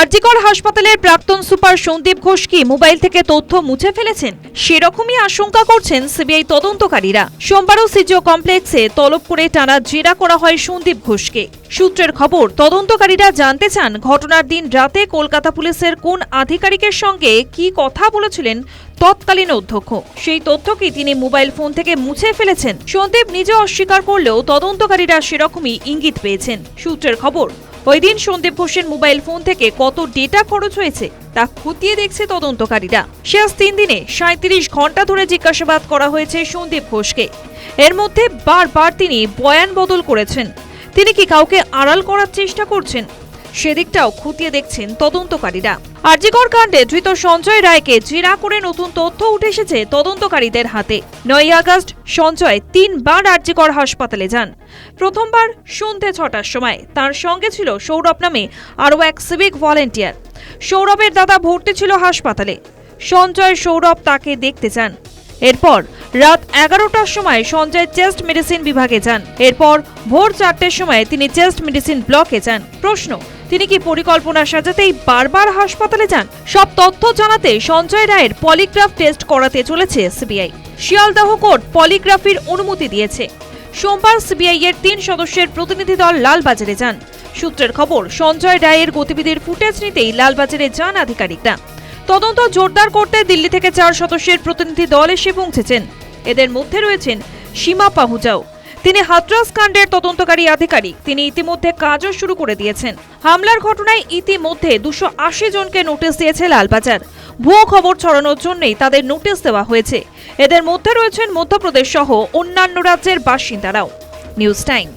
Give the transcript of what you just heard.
আরজিকর হাসপাতালের প্রাক্তন সুপার সন্দীপ ঘোষ কি মোবাইল থেকে তথ্য মুছে ফেলেছেন? সেরকমই আশঙ্কা করছেন সিবিআই তদন্তকারীরা। সোমবারও সিজিও কমপ্লেক্সে তলব করে টানা জেরা করা হয় সন্দীপ ঘোষকে। সূত্রের খবর, তদন্তকারীরা জানতে চান ঘটনার দিন রাতে কলকাতা পুলিশের কোন আধিকারিকের সঙ্গে কি কথা বলেছিলেন তৎকালীন অধ্যক্ষ। সেই তথ্যকে তিনি মোবাইল ফোন থেকে মুছে ফেলেছেন। সন্দীপ নিজে অস্বীকার করলেও তদন্তকারীরা সেরকমই ইঙ্গিত পেয়েছেন। সূত্রের খবর ওই দিন সন্দীপ ঘোষের মোবাইল ফোন থেকে কত ডেটা খরচ হয়েছে তা খতিয়ে দেখছে তদন্তকারীরা। শেষ তিন দিনে সাঁত্রিশ ঘণ্টা ধরে জিজ্ঞাসাবাদ করা হয়েছে সন্দীপ ঘোষকে। এর মধ্যে বারবার তিনি বয়ান বদল করেছেন। তিনি কি কাউকে আড়াল করার চেষ্টা করছেন? সেদিকটাও খতিয়ে দেখছেন তদন্তকারীরা। আরজিকর কাণ্ডে ধৃত সঞ্জয় রায়কে জেরা করে নতুন তথ্য উঠে এসেছে তদন্তকারীদের হাতে। নয় আগস্ট, সঞ্জয় তিনবার আরজিকর হাসপাতালে যান। প্রথমবার সন্ধে ছটার সময়। তার সঙ্গে ছিল সৌরভ নামে আরও এক সিভিক ভলেন্টিয়ার। সৌরভের দাদা ভর্তি ছিল হাসপাতালে। সঞ্জয় সৌরভ তাকে দেখতে যান। এরপর রাত এগারোটার সময় সঞ্জয় চেস্ট মেডিসিন বিভাগে যান। এরপর ভোর চারটের সময় তিনি চেস্ট মেডিসিন ব্লকে যান। প্রশ্ন তিনি কি পরিকল্পনা সাজাতেই বারবার হাসপাতালে যান? সব তথ্য জানাতে সঞ্জয় রায়ের পলিগ্রাফ টেস্ট করাতে চলেছে সিবিআই। শিয়ালদাহ কোর্ট পলিগ্রাফির অনুমতি দিয়েছে। সোমবার সিবিআই এর তিন সদস্যের প্রতিনিধি দল লালবাজারে যান। সূত্রের খবর, সঞ্জয় রায়ের গতিবিধির ফুটেজ নিতেই লালবাজারে যান আধিকারিকরা। তদন্ত জোরদার করতে দিল্লি থেকে চার সদস্যের প্রতিনিধি দল এসে পৌঁছেছেন। এদের মধ্যে রয়েছেন সীমা পাহুজাও। তিনি হাতরাস কাণ্ডের তদন্তকারী আধিকারিক। তিনি ইতিমধ্যে কাজও শুরু করে দিয়েছেন। হামলার ঘটনায় ইতিমধ্যে দুশো আশি জনকে নোটিশ দিয়েছে লালবাজার। ভুয়ো খবর ছড়ানোর জন্যই তাদের নোটিশ দেওয়া হয়েছে। এদের মধ্যে রয়েছেন মধ্যপ্রদেশ সহ অন্যান্য রাজ্যের বাসিন্দারাও। News time.